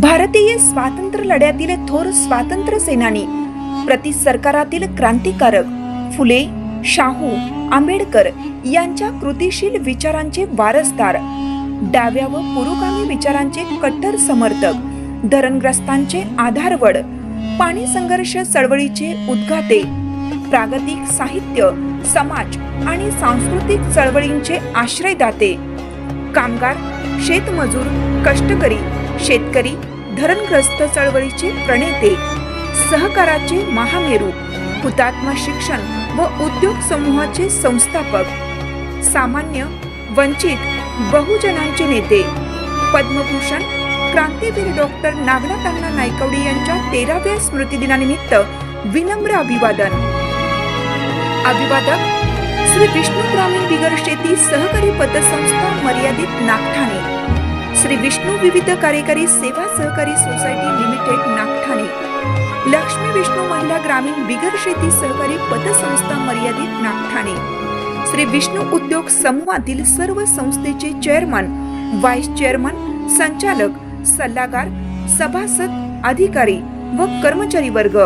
भारतीय स्वातंत्र्य लढ्यातील थोर स्वातंत्र्य सेनानी प्रति सरकारातील क्रांतिकारक फुले शाहू आंबेडकर यांच्या कृतिशील विचारांचे वारसदार डाव्या व पुरोगामी विचारांचे कट्टर समर्थक धरणग्रस्तांचे आधारवड पाणी संघर्ष चळवळीचे उद्गाते प्रागतिक साहित्य समाज आणि सांस्कृतिक चळवळींचे आश्रयदाते कामगार शेतमजूर कष्टकरी शेतकरी धरणग्रस्त चळवळीचे प्रणेते सहकाराचे महामेरू हुतात्मा शिक्षण व उद्योग समूहाचे संस्थापक सामान्य वंचित बहुजनांचे नेते पद्मभूषण क्रांतीवीर डॉक्टर नागनाथ अण्णा नायकवडी यांच्या तेराव्या स्मृतिदिनानिमित्त विनम्र अभिवादन. अभिवादक श्री विष्णू ग्रामीण बिगर शेती सहकारी पतसंस्था मर्यादित नागठाणे. श्री विष्णू विविध कार्यकारी सेवा सहकारी सोसायटी लिमिटेड नागठाणे. लक्ष्मी विष्णू महिला ग्रामीण बिगर शेती सहकारी पतसंस्था मर्यादित नागठाणे. श्री विष्णू उद्योग समूहातील सर्व संस्थेचे चेअरमन व्हाईस चेअरमन संचालक सल्लागार सभासद अधिकारी व कर्मचारी वर्ग.